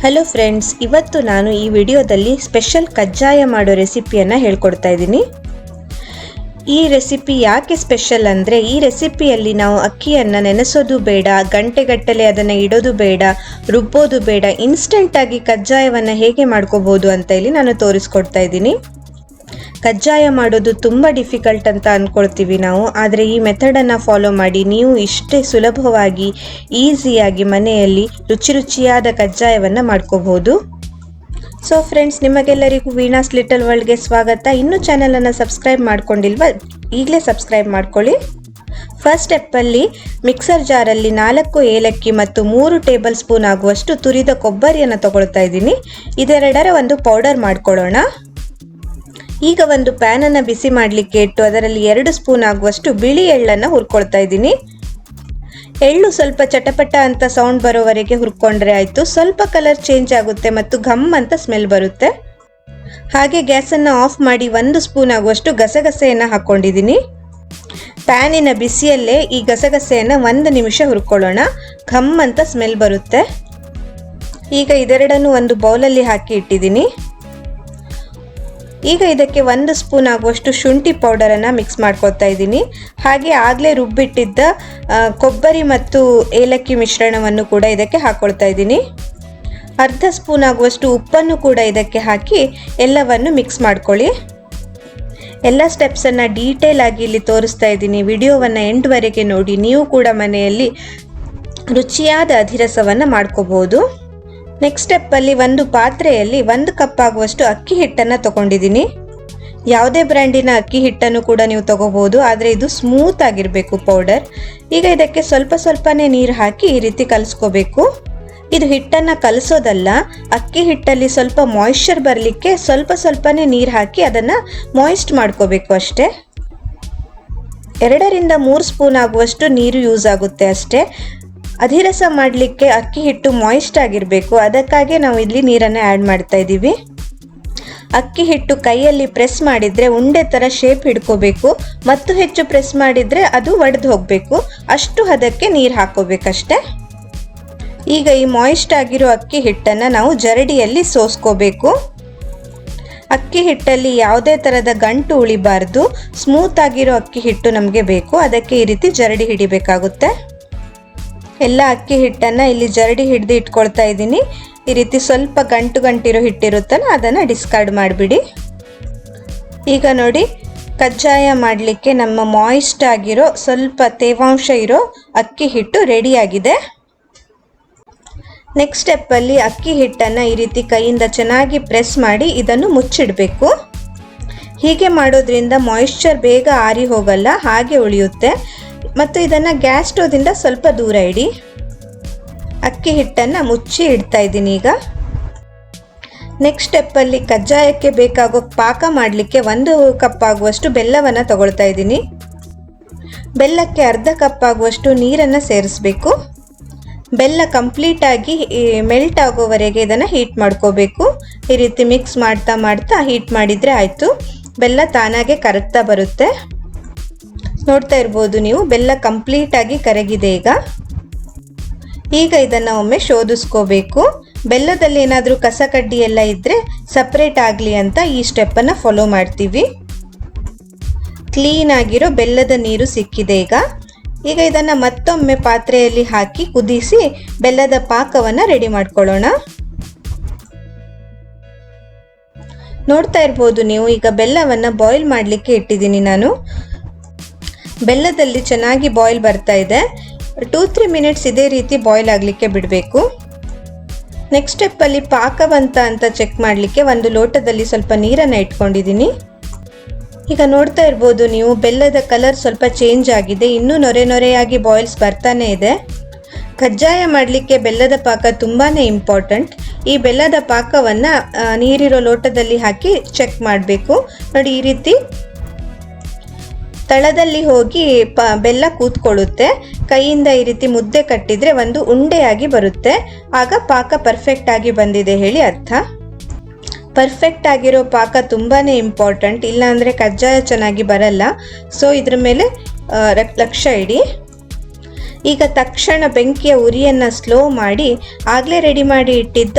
Hello friends ಇವತ್ತು ನಾನು ಈ ವಿಡಿಯೋದಲ್ಲಿ ಸ್ಪೆಷಲ್ ಕಜ್ಜಾಯ ಮಾಡೋ ರೆಸಿಪಿಯನ್ನು ಹೇಳ್ಕೊಡ್ತಾ ಇದ್ದೀನಿ. ಈ ರೆಸಿಪಿ ಯಾಕೆ ಸ್ಪೆಷಲ್ ಅಂದರೆ, ಈ ರೆಸಿಪಿಯಲ್ಲಿ ನಾವು ಅಕ್ಕಿಯನ್ನು ನೆನೆಸೋದು ಬೇಡ, ಗಂಟೆಗಟ್ಟಲೆ ಅದನ್ನು ಇಡೋದು ಬೇಡ, ರುಬ್ಬೋದು ಬೇಡ ಇನ್ಸ್ಟೆಂಟಾಗಿ ಕಜ್ಜಾಯವನ್ನು ಹೇಗೆ ಮಾಡ್ಕೋಬೋದು ಅಂತ ಇಲ್ಲಿ ನಾನು ತೋರಿಸ್ಕೊಡ್ತಾ ಇದ್ದೀನಿ. ಕಜ್ಜಾಯ ಮಾಡೋದು ತುಂಬ ಡಿಫಿಕಲ್ಟ್ ಅಂತ ಅಂದ್ಕೊಳ್ತೀವಿ ನಾವು. ಆದರೆ ಈ ಮೆಥಡನ್ನು ಫಾಲೋ ಮಾಡಿ ನೀವು ಇಷ್ಟೇ ಸುಲಭವಾಗಿ ಈಸಿಯಾಗಿ ಮನೆಯಲ್ಲಿ ರುಚಿ ರುಚಿಯಾದ ಕಜ್ಜಾಯವನ್ನು ಮಾಡ್ಕೋಬಹುದು. ಸೊ ಫ್ರೆಂಡ್ಸ್ ನಿಮಗೆಲ್ಲರಿಗೂ ವೀಣಾಸ್ ಲಿಟಲ್ ವರ್ಲ್ಡ್ಗೆ ಸ್ವಾಗತ. ಇನ್ನೂ ಚಾನಲನ್ನು ಸಬ್ಸ್ಕ್ರೈಬ್ ಮಾಡ್ಕೊಂಡಿಲ್ವ? ಈಗಲೇ ಸಬ್ಸ್ಕ್ರೈಬ್ ಮಾಡ್ಕೊಳ್ಳಿ. ಫಸ್ಟ್ ಸ್ಟೆಪ್ಪಲ್ಲಿ ಮಿಕ್ಸರ್ ಜಾರಲ್ಲಿ ನಾಲ್ಕು ಏಲಕ್ಕಿ ಮತ್ತು ಮೂರು ಟೇಬಲ್ ಸ್ಪೂನ್ ಆಗುವಷ್ಟು ತುರಿದ ಕೊಬ್ಬರಿಯನ್ನು ತಗೊಳ್ತಾ ಇದ್ದೀನಿ. ಇದೆರಡರ ಒಂದು ಪೌಡರ್ ಮಾಡ್ಕೊಳ್ಳೋಣ. ಈಗ ಒಂದು ಪ್ಯಾನನ್ನು ಬಿಸಿ ಮಾಡಲಿಕ್ಕೆ ಇಟ್ಟು ಅದರಲ್ಲಿ ಎರಡು ಸ್ಪೂನ್ ಆಗುವಷ್ಟು ಬಿಳಿ ಎಳ್ಳನ್ನು ಹುರ್ಕೊಳ್ತಾ ಇದ್ದೀನಿ. ಎಳ್ಳು ಸ್ವಲ್ಪ ಚಟಪಟ ಅಂತ ಸೌಂಡ್ ಬರೋವರೆಗೆ ಹುರ್ಕೊಂಡ್ರೆ ಆಯಿತು. ಸ್ವಲ್ಪ ಕಲರ್ ಚೇಂಜ್ ಆಗುತ್ತೆ ಮತ್ತು ಘಮ್ ಅಂತ ಸ್ಮೆಲ್ ಬರುತ್ತೆ. ಹಾಗೆ ಗ್ಯಾಸನ್ನು ಆಫ್ ಮಾಡಿ ಒಂದು ಸ್ಪೂನ್ ಆಗುವಷ್ಟು ಗಸಗಸೆಯನ್ನು ಹಾಕ್ಕೊಂಡಿದ್ದೀನಿ ಪ್ಯಾನಿನ ಬಿಸಿಯಲ್ಲೇ ಈ ಗಸಗಸೆಯನ್ನು ಒಂದು ನಿಮಿಷ ಹುರ್ಕೊಳ್ಳೋಣ. ಘಮ್ ಅಂತ ಸ್ಮೆಲ್ ಬರುತ್ತೆ. ಈಗ ಇದೆರಡನ್ನು ಒಂದು ಬೌಲಲ್ಲಿ ಹಾಕಿ ಇಟ್ಟಿದ್ದೀನಿ. ಈಗ ಇದಕ್ಕೆ ಒಂದು ಸ್ಪೂನ್ ಆಗುವಷ್ಟು ಶುಂಠಿ ಪೌಡರನ್ನು ಮಿಕ್ಸ್ ಮಾಡ್ಕೊತಾ ಇದ್ದೀನಿ. ಹಾಗೆ ಆಗಲೇ ರುಬ್ಬಿಟ್ಟಿದ್ದ ಕೊಬ್ಬರಿ ಮತ್ತು ಏಲಕ್ಕಿ ಮಿಶ್ರಣವನ್ನು ಕೂಡ ಇದಕ್ಕೆ ಹಾಕ್ಕೊಳ್ತಾ ಇದ್ದೀನಿ. ಅರ್ಧ ಸ್ಪೂನ್ ಆಗುವಷ್ಟು ಉಪ್ಪನ್ನು ಕೂಡ ಇದಕ್ಕೆ ಹಾಕಿ ಎಲ್ಲವನ್ನು ಮಿಕ್ಸ್ ಮಾಡ್ಕೊಳ್ಳಿ. ಎಲ್ಲ ಸ್ಟೆಪ್ಸನ್ನು ಡೀಟೇಲ್ ಆಗಿ ಇಲ್ಲಿ ತೋರಿಸ್ತಾ ಇದ್ದೀನಿ. ವಿಡಿಯೋವನ್ನು ಎಂಟುವರೆಗೆ ನೋಡಿ. ನೀವು ಕೂಡ ಮನೆಯಲ್ಲಿ ರುಚಿಯಾದ ಅಧಿರಸವನ್ನು ಮಾಡ್ಕೋಬಹುದು ನೆಕ್ಸ್ಟ್ ಸ್ಟೆಪ್ಪಲ್ಲಿ ಒಂದು ಪಾತ್ರೆಯಲ್ಲಿ ಒಂದು ಕಪ್ ಆಗುವಷ್ಟು ಅಕ್ಕಿ ಹಿಟ್ಟನ್ನು ತಗೊಂಡಿದ್ದೀನಿ. ಯಾವುದೇ ಬ್ರ್ಯಾಂಡಿನ ಅಕ್ಕಿ ಹಿಟ್ಟನ್ನು ಕೂಡ ನೀವು ತಗೋಬಹುದು ಆದರೆ ಇದು ಸ್ಮೂತ್ ಆಗಿರಬೇಕು ಪೌಡರ್ ಈಗ ಇದಕ್ಕೆ ಸ್ವಲ್ಪ ಸ್ವಲ್ಪನೇ ನೀರು ಹಾಕಿ ಈ ರೀತಿ ಕಲಿಸ್ಕೋಬೇಕು. ಇದು ಹಿಟ್ಟನ್ನು ಕಲಿಸೋದಲ್ಲ, ಅಕ್ಕಿ ಹಿಟ್ಟಲ್ಲಿ ಸ್ವಲ್ಪ ಮಾಯಿಶ್ಚರ್ ಬರಲಿಕ್ಕೆ ಸ್ವಲ್ಪ ಸ್ವಲ್ಪನೇ ನೀರು ಹಾಕಿ ಅದನ್ನು ಮಾಯಿಸ್ಟ್ ಮಾಡ್ಕೋಬೇಕು ಅಷ್ಟೇ. ಎರಡರಿಂದ ಮೂರು ಸ್ಪೂನ್ ಆಗುವಷ್ಟು ನೀರು ಯೂಸ್ ಆಗುತ್ತೆ ಅಷ್ಟೇ. ಅಧಿರಸ ಮಾಡಲಿಕ್ಕೆ ಅಕ್ಕಿ ಹಿಟ್ಟು ಮಾಯಿಸ್ಟ್ ಆಗಿರಬೇಕು. ಅದಕ್ಕಾಗಿ ನಾವು ಇಲ್ಲಿ ನೀರನ್ನು ಆ್ಯಡ್ ಮಾಡ್ತಾ ಇದ್ದೀವಿ. ಅಕ್ಕಿ ಹಿಟ್ಟು ಕೈಯಲ್ಲಿ ಪ್ರೆಸ್ ಮಾಡಿದರೆ ಉಂಡೆ ಥರ ಶೇಪ್ ಹಿಡ್ಕೋಬೇಕು. ಮತ್ತು ಹೆಚ್ಚು ಪ್ರೆಸ್ ಮಾಡಿದರೆ ಅದು ಒಡೆದು ಹೋಗಬೇಕು. ಅಷ್ಟು ಹದಕ್ಕೆ ನೀರು ಹಾಕೋಬೇಕಷ್ಟೆ. ಈಗ ಈ ಮಾಯಿಸ್ಟ್ ಆಗಿರೋ ಅಕ್ಕಿ ಹಿಟ್ಟನ್ನು ನಾವು ಜರಡಿಯಲ್ಲಿ ಸೋಸ್ಕೋಬೇಕು. ಅಕ್ಕಿ ಹಿಟ್ಟಲ್ಲಿ ಯಾವುದೇ ಥರದ ಗಂಟು ಉಳಿಬಾರ್ದು. ಸ್ಮೂತ್ ಆಗಿರೋ ಅಕ್ಕಿ ಹಿಟ್ಟು ನಮಗೆ ಬೇಕು. ಅದಕ್ಕೆ ಈ ರೀತಿ ಜರಡಿ ಹಿಡಿಬೇಕಾಗುತ್ತೆ. ಎಲ್ಲ ಅಕ್ಕಿ ಹಿಟ್ಟನ್ನು ಇಲ್ಲಿ ಜರಡಿ ಹಿಡ್ದು ಇಟ್ಕೊಳ್ತಾ ಇದ್ದೀನಿ. ಈ ರೀತಿ ಸ್ವಲ್ಪ ಗಂಟು ಗಂಟಿರೋ ಹಿಟ್ಟಿರುತ್ತಲ್ಲ, ಅದನ್ನು ಡಿಸ್ಕಾರ್ಡ್ ಮಾಡಿಬಿಡಿ. ಈಗ ನೋಡಿ, ಕಜ್ಜಾಯ ಮಾಡಲಿಕ್ಕೆ ನಮ್ಮ ಮಾಯಿಸ್ಟ್ ಆಗಿರೋ, ಸ್ವಲ್ಪ ತೇವಾಂಶ ಇರೋ ಅಕ್ಕಿ ಹಿಟ್ಟು ರೆಡಿಯಾಗಿದೆ ನೆಕ್ಸ್ಟ್ ಸ್ಟೆಪ್ಪಲ್ಲಿ ಅಕ್ಕಿ ಹಿಟ್ಟನ್ನು ಈ ರೀತಿ ಕೈಯಿಂದ ಚೆನ್ನಾಗಿ ಪ್ರೆಸ್ ಮಾಡಿ ಇದನ್ನು ಮುಚ್ಚಿಡಬೇಕು. ಹೀಗೆ ಮಾಡೋದ್ರಿಂದ ಮಾಯಿಶ್ಚರ್ ಬೇಗ ಆರಿ ಹೋಗಲ್ಲ, ಹಾಗೆ ಉಳಿಯುತ್ತೆ. ಮತ್ತು ಇದನ್ನು ಗ್ಯಾಸ್ ಸ್ಟೋದಿಂದ ಸ್ವಲ್ಪ ದೂರ ಇಡಿ. ಅಕ್ಕಿ ಹಿಟ್ಟನ್ನು ಮುಚ್ಚಿ ಇಡ್ತಾ ಇದ್ದೀನಿ ಈಗ. ನೆಕ್ಸ್ಟ್ ಸ್ಟೆಪ್ಪಲ್ಲಿ ಕಜ್ಜಾಯಕ್ಕೆ ಬೇಕಾಗೋ ಪಾಕ ಮಾಡಲಿಕ್ಕೆ ಒಂದು ಕಪ್ ಆಗುವಷ್ಟು ಬೆಲ್ಲವನ್ನು ತಗೊಳ್ತಾ ಇದ್ದೀನಿ. ಬೆಲ್ಲಕ್ಕೆ ಅರ್ಧ ಕಪ್ ಆಗುವಷ್ಟು ನೀರನ್ನು ಸೇರಿಸಬೇಕು. ಬೆಲ್ಲ ಕಂಪ್ಲೀಟಾಗಿ ಮೆಲ್ಟ್ ಆಗೋವರೆಗೆ ಇದನ್ನು ಹೀಟ್ ಮಾಡ್ಕೋಬೇಕು. ಈ ರೀತಿ ಮಿಕ್ಸ್ ಮಾಡ್ತಾ ಮಾಡ್ತಾ ಹೀಟ್ ಮಾಡಿದರೆ ಆಯಿತು. ಬೆಲ್ಲ ತಾನಾಗೆ ಕರಗ್ತಾ ಬರುತ್ತೆ. ನೋಡ್ತಾ ಇರ್ಬೋದು ನೀವು. ಬೆಲ್ಲ ಕಂಪ್ಲೀಟಾಗಿ ಕರಗಿದೆ ಈಗ. ಈಗ ಇದನ್ನು ಒಮ್ಮೆ ಶೋಧಿಸ್ಕೋಬೇಕು. ಬೆಲ್ಲದಲ್ಲಿ ಏನಾದರೂ ಕಸ ಕಡ್ಡಿ ಎಲ್ಲ ಇದ್ದರೆ ಸಪ್ರೇಟ್ ಆಗಲಿ ಅಂತ ಈ ಸ್ಟೆಪ್ಪನ್ನು ಫಾಲೋ ಮಾಡ್ತೀವಿ. ಕ್ಲೀನ್ ಆಗಿರೋ ಬೆಲ್ಲದ ನೀರು ಸಿಕ್ಕಿದೆ ಈಗ. ಈಗ ಇದನ್ನು ಮತ್ತೊಮ್ಮೆ ಪಾತ್ರೆಯಲ್ಲಿ ಹಾಕಿ ಕುದಿಸಿ ಬೆಲ್ಲದ ಪಾಕವನ್ನು ರೆಡಿ ಮಾಡ್ಕೊಳ್ಳೋಣ. ನೋಡ್ತಾ ಇರ್ಬೋದು ನೀವು. ಈಗ ಬೆಲ್ಲವನ್ನು ಬಾಯ್ಲ್ ಮಾಡಲಿಕ್ಕೆ ಇಟ್ಟಿದ್ದೀನಿ ನಾನು. ಬೆಲ್ಲದಲ್ಲಿ ಚೆನ್ನಾಗಿ ಬಾಯ್ಲ್ ಬರ್ತಾ ಇದೆ. ಟೂ ತ್ರೀ ಮಿನಿಟ್ಸ್ ಇದೇ ರೀತಿ ಬಾಯ್ಲ್ ಆಗಲಿಕ್ಕೆ ಬಿಡಬೇಕು. ನೆಕ್ಸ್ಟ್ ಸ್ಟೆಪ್ಪಲ್ಲಿ ಪಾಕ ಬಂತ ಅಂತ ಚೆಕ್ ಮಾಡಲಿಕ್ಕೆ ಒಂದು ಲೋಟದಲ್ಲಿ ಸ್ವಲ್ಪ ನೀರನ್ನು ಇಟ್ಕೊಂಡಿದ್ದೀನಿ. ಈಗ ನೋಡ್ತಾ ಇರ್ಬೋದು ನೀವು, ಬೆಲ್ಲದ ಕಲರ್ ಸ್ವಲ್ಪ ಚೇಂಜ್ ಆಗಿದೆ. ಇನ್ನೂ ನೊರೆ ನೊರೆಯಾಗಿ ಬಾಯ್ಲ್ಸ್ ಬರ್ತಾನೆ ಇದೆ. ಕಜ್ಜಾಯ ಮಾಡಲಿಕ್ಕೆ ಬೆಲ್ಲದ ಪಾಕ ತುಂಬಾ ಇಂಪಾರ್ಟೆಂಟ್ ಈ ಬೆಲ್ಲದ ಪಾಕವನ್ನು ನೀರಿರೋ ಲೋಟದಲ್ಲಿ ಹಾಕಿ ಚೆಕ್ ಮಾಡಬೇಕು. ನೋಡಿ ಈ ರೀತಿ ತಳದಲ್ಲಿ ಹೋಗಿ ಪ, ಬೆಲ್ಲ ಕೂತ್ಕೊಳ್ಳುತ್ತೆ. ಕೈಯಿಂದ ಈ ರೀತಿ ಮುದ್ದೆ ಕಟ್ಟಿದರೆ ಒಂದು ಉಂಡೆಯಾಗಿ ಬರುತ್ತೆ. ಆಗ ಪಾಕ ಪರ್ಫೆಕ್ಟ್ ಆಗಿ ಬಂದಿದೆ ಹೇಳಿ ಅರ್ಥ. ಪರ್ಫೆಕ್ಟ್ ಆಗಿರೋ ಪಾಕ ತುಂಬಾ ಇಂಪಾರ್ಟೆಂಟ್ ಇಲ್ಲಾಂದರೆ ಕಜ್ಜಾಯ ಚೆನ್ನಾಗಿ ಬರಲ್ಲ. ಸೊ ಇದ್ರ ಮೇಲೆ ಲಕ್ಷ್ಯ ಇಡಿ. ಈಗ ತಕ್ಷಣ ಬೆಂಕಿಯ ಉರಿಯನ್ನು ಸ್ಲೋ ಮಾಡಿ, ಆಗಲೇ ರೆಡಿ ಮಾಡಿ ಇಟ್ಟಿದ್ದ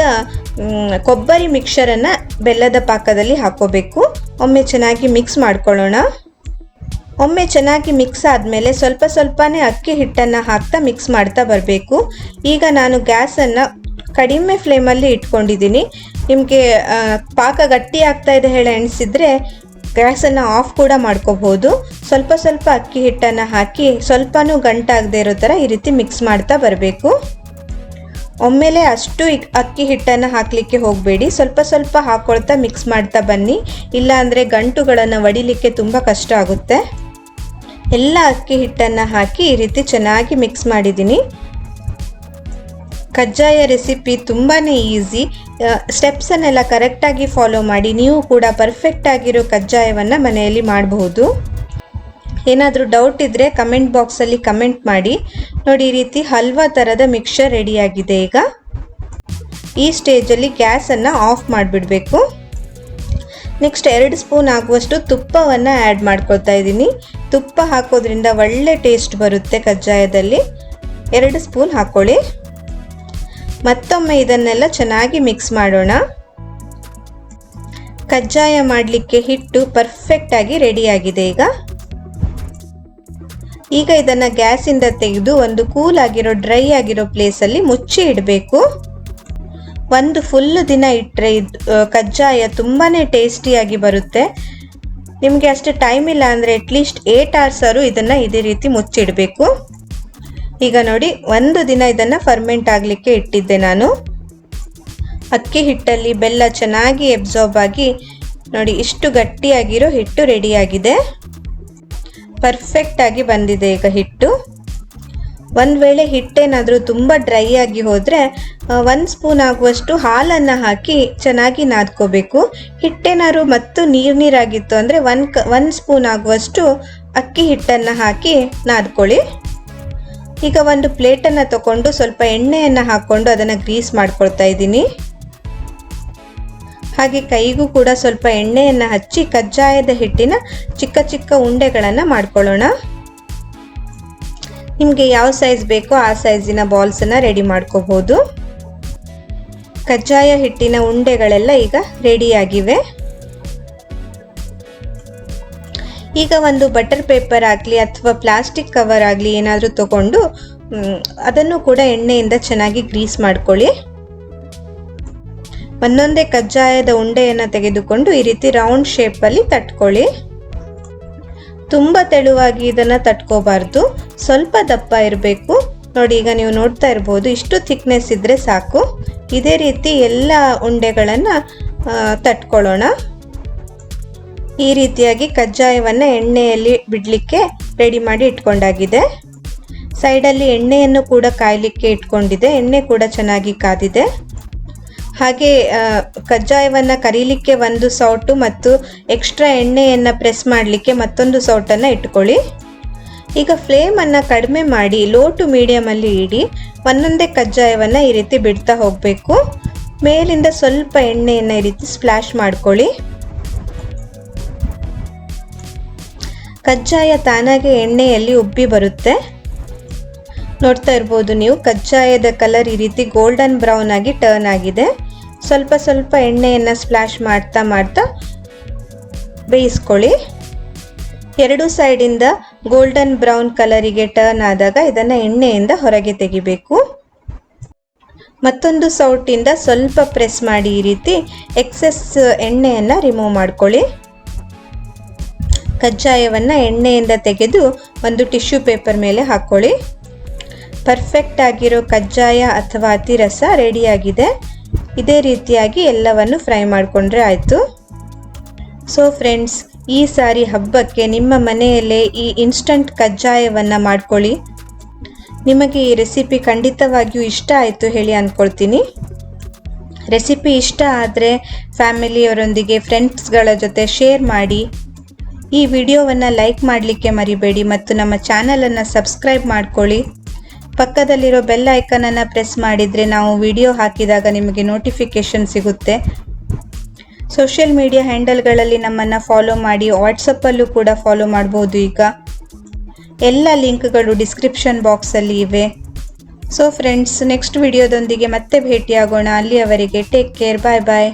ಕೊಬ್ಬರಿ ಮಿಕ್ಸರನ್ನು ಬೆಲ್ಲದ ಪಾಕದಲ್ಲಿ ಹಾಕೋಬೇಕು. ಒಮ್ಮೆ ಚೆನ್ನಾಗಿ ಮಿಕ್ಸ್ ಮಾಡ್ಕೊಳ್ಳೋಣ. ಒಮ್ಮೆ ಚೆನ್ನಾಗಿ ಮಿಕ್ಸ್ ಆದಮೇಲೆ ಸ್ವಲ್ಪ ಸ್ವಲ್ಪನೇ ಅಕ್ಕಿ ಹಿಟ್ಟನ್ನು ಹಾಕ್ತಾ ಮಿಕ್ಸ್ ಮಾಡ್ತಾ ಬರಬೇಕು. ಈಗ ನಾನು ಗ್ಯಾಸನ್ನು ಕಡಿಮೆ ಫ್ಲೇಮಲ್ಲಿ ಇಟ್ಕೊಂಡಿದ್ದೀನಿ. ನಿಮಗೆ ಪಾಕ ಗಟ್ಟಿ ಆಗ್ತಾ ಇದೆ ಹೇಳಿ ಎಣಿಸಿದ್ರೆ ಗ್ಯಾಸನ್ನು ಆಫ್ ಕೂಡ ಮಾಡ್ಕೋಬಹುದು ಸ್ವಲ್ಪ ಸ್ವಲ್ಪ ಅಕ್ಕಿ ಹಿಟ್ಟನ್ನು ಹಾಕಿ ಸ್ವಲ್ಪನೂ ಗಂಟಾಗದೇ ಇರೋ ಥರ ಈ ರೀತಿ ಮಿಕ್ಸ್ ಮಾಡ್ತಾ ಬರಬೇಕು. ಒಮ್ಮೆಲೆ ಅಷ್ಟು ಅಕ್ಕಿ ಹಿಟ್ಟನ್ನು ಹಾಕಲಿಕ್ಕೆ ಹೋಗಬೇಡಿ. ಸ್ವಲ್ಪ ಸ್ವಲ್ಪ ಹಾಕ್ಕೊಳ್ತಾ ಮಿಕ್ಸ್ ಮಾಡ್ತಾ ಬನ್ನಿ. ಇಲ್ಲಾಂದರೆ ಗಂಟುಗಳನ್ನು ಒಡಿಲಿಕ್ಕೆ ತುಂಬ ಕಷ್ಟ ಆಗುತ್ತೆ. ಎಲ್ಲ ಅಕ್ಕಿ ಹಿಟ್ಟನ್ನು ಹಾಕಿ ಈ ರೀತಿ ಚೆನ್ನಾಗಿ ಮಿಕ್ಸ್ ಮಾಡಿದ್ದೀನಿ. ಕಜ್ಜಾಯ ರೆಸಿಪಿ ತುಂಬಾ ಈಸಿ. ಸ್ಟೆಪ್ಸನ್ನೆಲ್ಲ ಕರೆಕ್ಟಾಗಿ ಫಾಲೋ ಮಾಡಿ ನೀವು ಕೂಡ ಪರ್ಫೆಕ್ಟ್ ಆಗಿರೋ ಕಜ್ಜಾಯವನ್ನು ಮನೆಯಲ್ಲಿ ಮಾಡಬಹುದು. ಏನಾದರೂ ಡೌಟ್ ಇದ್ದರೆ ಕಮೆಂಟ್ ಬಾಕ್ಸಲ್ಲಿ ಕಮೆಂಟ್ ಮಾಡಿ. ನೋಡಿ ಈ ರೀತಿ ಹಲ್ವಾ ಥರದ ಮಿಕ್ಸರ್ ರೆಡಿಯಾಗಿದೆ ಈಗ. ಈ ಸ್ಟೇಜಲ್ಲಿ ಗ್ಯಾಸನ್ನು ಆಫ್ ಮಾಡಿಬಿಡಬೇಕು. ನೆಕ್ಸ್ಟ್ ಎರಡು ಸ್ಪೂನ್ ಹಾಕುವಷ್ಟು ತುಪ್ಪವನ್ನು ಆ್ಯಡ್ ಮಾಡ್ಕೊಳ್ತಾ ಇದ್ದೀನಿ. ತುಪ್ಪ ಹಾಕೋದ್ರಿಂದ ಒಳ್ಳೆ ಟೇಸ್ಟ್ ಬರುತ್ತೆ ಕಜ್ಜಾಯದಲ್ಲಿ. ಎರಡು ಸ್ಪೂನ್ ಹಾಕ್ಕೊಳ್ಳಿ ಮತ್ತೊಮ್ಮೆ ಇದನ್ನೆಲ್ಲ ಚೆನ್ನಾಗಿ ಮಿಕ್ಸ್ ಮಾಡೋಣ. ಕಜ್ಜಾಯ ಮಾಡಲಿಕ್ಕೆ ಹಿಟ್ಟು ಪರ್ಫೆಕ್ಟಾಗಿ ರೆಡಿಯಾಗಿದೆ ಈಗ. ಈಗ ಇದನ್ನು ಗ್ಯಾಸಿಂದ ತೆಗೆದು ಒಂದು ಕೂಲ್ ಆಗಿರೋ ಡ್ರೈ ಆಗಿರೋ ಪ್ಲೇಸಲ್ಲಿ ಮುಚ್ಚಿ ಇಡಬೇಕು. ಒಂದು ಫುಲ್ ದಿನ ಇಟ್ಟರೆ ಇದು ಕಜ್ಜಾಯ ತುಂಬಾ ಟೇಸ್ಟಿಯಾಗಿ ಬರುತ್ತೆ. ನಿಮಗೆ ಅಷ್ಟು ಟೈಮ್ ಇಲ್ಲ ಅಂದರೆ ಅಟ್ಲೀಸ್ಟ್ ಏಟ್ ಅವರು ಇದನ್ನು ಇದೇ ರೀತಿ ಮುಚ್ಚಿಡಬೇಕು. ಈಗ ನೋಡಿ, ಒಂದು ದಿನ ಇದನ್ನು ಫರ್ಮೆಂಟ್ ಆಗಲಿಕ್ಕೆ ಇಟ್ಟಿದ್ದೆ ನಾನು. ಅಕ್ಕಿ ಹಿಟ್ಟಲ್ಲಿ ಬೆಲ್ಲ ಚೆನ್ನಾಗಿ ಎಬ್ಸಾರ್ಬ್ ಆಗಿ, ನೋಡಿ ಇಷ್ಟು ಗಟ್ಟಿಯಾಗಿರೋ ಹಿಟ್ಟು ರೆಡಿಯಾಗಿದೆ ಪರ್ಫೆಕ್ಟಾಗಿ ಬಂದಿದೆ ಈಗ ಹಿಟ್ಟು. ಒಂದು ವೇಳೆ ಹಿಟ್ಟೇನಾದರೂ ತುಂಬ ಡ್ರೈ ಆಗಿ ಹೋದರೆ ಒಂದು ಸ್ಪೂನ್ ಆಗುವಷ್ಟು ಹಾಲನ್ನು ಹಾಕಿ ಚೆನ್ನಾಗಿ ನಾದ್ಕೋಬೇಕು. ಹಿಟ್ಟೇನಾದ್ರು ಮತ್ತು ನೀರು ನೀರಾಗಿತ್ತು ಅಂದರೆ ಒಂದು ಕ ಒನ್ ಸ್ಪೂನ್ ಆಗುವಷ್ಟು ಅಕ್ಕಿ ಹಿಟ್ಟನ್ನು ಹಾಕಿ ನಾದ್ಕೊಳ್ಳಿ. ಈಗ ಒಂದು ಪ್ಲೇಟನ್ನು ತಗೊಂಡು ಸ್ವಲ್ಪ ಎಣ್ಣೆಯನ್ನು ಹಾಕ್ಕೊಂಡು ಅದನ್ನು ಗ್ರೀಸ್ ಮಾಡ್ಕೊಳ್ತಾ ಇದ್ದೀನಿ. ಹಾಗೆ ಕೈಗೂ ಕೂಡ ಸ್ವಲ್ಪ ಎಣ್ಣೆಯನ್ನು ಹಚ್ಚಿ ಕಜ್ಜಾಯದ ಹಿಟ್ಟಿನ ಚಿಕ್ಕ ಚಿಕ್ಕ ಉಂಡೆಗಳನ್ನು ಮಾಡ್ಕೊಳ್ಳೋಣ. ನಿಮಗೆ ಯಾವ ಸೈಜ್ ಬೇಕೋ ಆ ಸೈಜಿನ ಬಾಲ್ಸನ್ನು ರೆಡಿ ಮಾಡ್ಕೋಬೋದು. ಕಜ್ಜಾಯ ಹಿಟ್ಟಿನ ಉಂಡೆಗಳೆಲ್ಲ ಈಗ ರೆಡಿಯಾಗಿವೆ ಈಗ ಒಂದು ಬಟರ್ ಪೇಪರ್ ಆಗಲಿ ಅಥವಾ ಪ್ಲಾಸ್ಟಿಕ್ ಕವರ್ ಆಗಲಿ ಏನಾದರೂ ತಗೊಂಡು ಅದನ್ನು ಕೂಡ ಎಣ್ಣೆಯಿಂದ ಚೆನ್ನಾಗಿ ಗ್ರೀಸ್ ಮಾಡ್ಕೊಳ್ಳಿ. ಒಂದೊಂದೇ ಕಜ್ಜಾಯದ ಉಂಡೆಯನ್ನು ತೆಗೆದುಕೊಂಡು ಈ ರೀತಿ ರೌಂಡ್ ಶೇಪಲ್ಲಿ ತಟ್ಕೊಳ್ಳಿ. ತುಂಬ ತೆಳುವಾಗಿ ಇದನ್ನು ತಟ್ಕೋಬಾರ್ದು. ಸ್ವಲ್ಪ ದಪ್ಪ ಇರಬೇಕು. ನೋಡಿ, ಈಗ ನೀವು ನೋಡ್ತಾ ಇರ್ಬೋದು, ಇಷ್ಟು ಥಿಕ್ನೆಸ್ ಇದ್ದರೆ ಸಾಕು. ಇದೇ ರೀತಿ ಎಲ್ಲ ಉಂಡೆಗಳನ್ನು ತಟ್ಕೊಳ್ಳೋಣ. ಈ ರೀತಿಯಾಗಿ ಕಜ್ಜಾಯವನ್ನು ಎಣ್ಣೆಯಲ್ಲಿ ಬಿಡಲಿಕ್ಕೆ ರೆಡಿ ಮಾಡಿ ಇಟ್ಕೊಂಡಾಗಿದೆ. ಸೈಡಲ್ಲಿ ಎಣ್ಣೆಯನ್ನು ಕೂಡ ಕಾಯಲಿಕ್ಕೆ ಇಟ್ಕೊಂಡಿದೆ. ಎಣ್ಣೆ ಕೂಡ ಚೆನ್ನಾಗಿ ಕಾದಿದೆ. ಹಾಗೆ ಕಜ್ಜಾಯವನ್ನು ಕರೀಲಿಕ್ಕೆ ಒಂದು ಸೌಟು ಮತ್ತು ಎಕ್ಸ್ಟ್ರಾ ಎಣ್ಣೆಯನ್ನು ಪ್ರೆಸ್ ಮಾಡಲಿಕ್ಕೆ ಮತ್ತೊಂದು ಸೌಟನ್ನು ಇಟ್ಕೊಳ್ಳಿ. ಈಗ ಫ್ಲೇಮನ್ನು ಕಡಿಮೆ ಮಾಡಿ ಲೋ ಟು ಮೀಡಿಯಮಲ್ಲಿ ಇಡಿ, ಒಂದೊಂದೇ ಕಜ್ಜಾಯವನ್ನು ಈ ರೀತಿ ಬಿಡ್ತಾ ಹೋಗಬೇಕು. ಮೇಲಿಂದ ಸ್ವಲ್ಪ ಎಣ್ಣೆಯನ್ನು ಈ ರೀತಿ ಸ್ಪ್ಲಾಶ್ ಮಾಡ್ಕೊಳ್ಳಿ. ಕಜ್ಜಾಯ ತಾನಾಗೆ ಎಣ್ಣೆಯಲ್ಲಿ ಉಬ್ಬಿ ಬರುತ್ತೆ. ನೋಡ್ತಾ ಇರ್ಬೋದು ನೀವು, ಕಜ್ಜಾಯದ ಕಲರ್ ಈ ರೀತಿ ಗೋಲ್ಡನ್ ಬ್ರೌನ್ ಆಗಿ ಟರ್ನ್ ಆಗಿದೆ. ಸ್ವಲ್ಪ ಸ್ವಲ್ಪ ಎಣ್ಣೆಯನ್ನು ಸ್ಪ್ಲಾಶ್ ಮಾಡ್ತಾ ಮಾಡ್ತಾ ಬೇಯಿಸ್ಕೊಳ್ಳಿ. ಎರಡು ಸೈಡಿಂದ ಗೋಲ್ಡನ್ ಬ್ರೌನ್ ಕಲರಿಗೆ ಟರ್ನ್ ಆದಾಗ ಇದನ್ನು ಎಣ್ಣೆಯಿಂದ ಹೊರಗೆ ತೆಗಿಬೇಕು. ಮತ್ತೊಂದು ಸೌಟಿಂದ ಸ್ವಲ್ಪ ಪ್ರೆಸ್ ಮಾಡಿ ಈ ರೀತಿ ಎಕ್ಸೆಸ್ ಎಣ್ಣೆಯನ್ನು ರಿಮೂವ್ ಮಾಡ್ಕೊಳ್ಳಿ. ಕಜ್ಜಾಯವನ್ನು ಎಣ್ಣೆಯಿಂದ ತೆಗೆದು ಒಂದು ಟಿಶ್ಯೂ ಪೇಪರ್ ಮೇಲೆ ಹಾಕ್ಕೊಳ್ಳಿ ಪರ್ಫೆಕ್ಟ್ ಆಗಿರೋ ಕಜ್ಜಾಯ ಅಥವಾ ಅತಿರಸ ರೆಡಿಯಾಗಿದೆ ಇದೇ ರೀತಿಯಾಗಿ ಎಲ್ಲವನ್ನು ಫ್ರೈ ಮಾಡಿಕೊಂಡ್ರೆ ಆಯಿತು. ಸೊ ಫ್ರೆಂಡ್ಸ್ ಈ ಸಾರಿ ಹಬ್ಬಕ್ಕೆ ನಿಮ್ಮ ಮನೆಯಲ್ಲೇ ಈ ಇನ್ಸ್ಟಂಟ್ ಕಜ್ಜಾಯವನ್ನು ಮಾಡ್ಕೊಳ್ಳಿ. ನಿಮಗೆ ಈ ರೆಸಿಪಿ ಖಂಡಿತವಾಗಿಯೂ ಇಷ್ಟ ಆಯಿತು ಹೇಳಿ ಅಂದ್ಕೊಳ್ತೀನಿ ರೆಸಿಪಿ ಇಷ್ಟ ಆದರೆ ಫ್ಯಾಮಿಲಿಯವರೊಂದಿಗೆ ಫ್ರೆಂಡ್ಸ್ಗಳ ಜೊತೆ ಶೇರ್ ಮಾಡಿ. ಈ ವಿಡಿಯೋವನ್ನು ಲೈಕ್ ಮಾಡಲಿಕ್ಕೆ ಮರಿಬೇಡಿ ಮತ್ತು ನಮ್ಮ ಚಾನಲನ್ನು ಸಬ್ಸ್ಕ್ರೈಬ್ ಮಾಡ್ಕೊಳ್ಳಿ. ಪಕ್ಕದಲ್ಲಿರೋ ಬೆಲ್ ಐಕನನ್ನು ಪ್ರೆಸ್ ಮಾಡಿದರೆ ನಾವು ವಿಡಿಯೋ ಹಾಕಿದಾಗ ನಿಮಗೆ ನೋಟಿಫಿಕೇಷನ್ ಸಿಗುತ್ತೆ. ಸೋಷಿಯಲ್ ಮೀಡಿಯಾ ಹ್ಯಾಂಡಲ್ಗಳಲ್ಲಿ ನಮ್ಮನ್ನು ಫಾಲೋ ಮಾಡಿ ವಾಟ್ಸಪ್ಪಲ್ಲೂ ಕೂಡ ಫಾಲೋ ಮಾಡ್ಬೋದು ಈಗ. ಎಲ್ಲ ಲಿಂಕ್ಗಳು ಡಿಸ್ಕ್ರಿಪ್ಷನ್ ಬಾಕ್ಸಲ್ಲಿ ಇವೆ. ಸೊ ಫ್ರೆಂಡ್ಸ್ ನೆಕ್ಸ್ಟ್ ವಿಡಿಯೋದೊಂದಿಗೆ ಮತ್ತೆ ಭೇಟಿಯಾಗೋಣ. ಅಲ್ಲಿಯವರೆಗೆ ಟೇಕ್ ಕೇರ್ ಬಾಯ್ ಬಾಯ್